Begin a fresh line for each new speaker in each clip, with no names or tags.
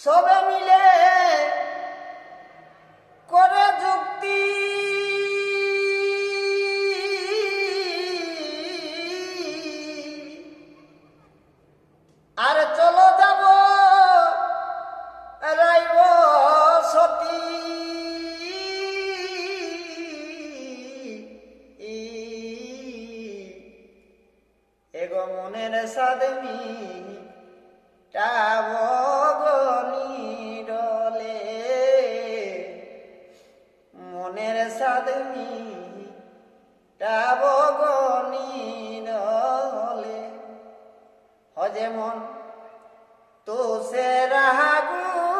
সবে মিলে করে যুক্তি। আর চলো যাব রাইব সতী। এগো মনের সাদমি টাবগনিরলে মনের সাদমি হজে মন তো সে রাগুন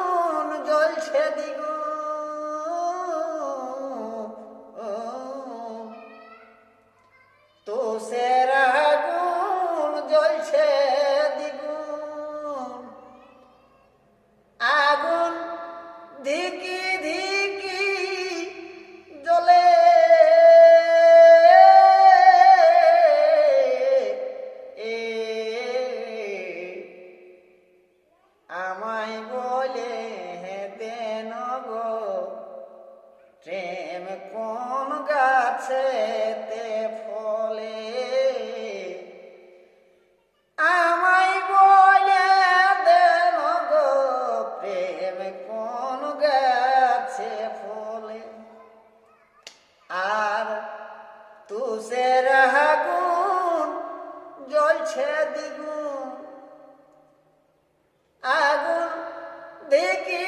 কোন গাছেতে ফলে? আমায় বলে দেন গো প্রেম, কোন গাছে ফলে? আর তুষের আগুন জ্বলছে দ্বিগুণ। আগুন দেখি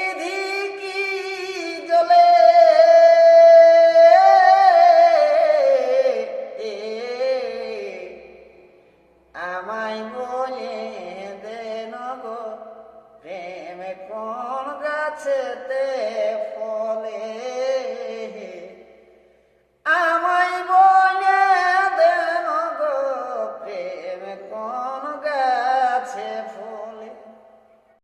প্রেম কোন গাছেতে ফলে? আমায় বলে দেন গো প্রেম কোন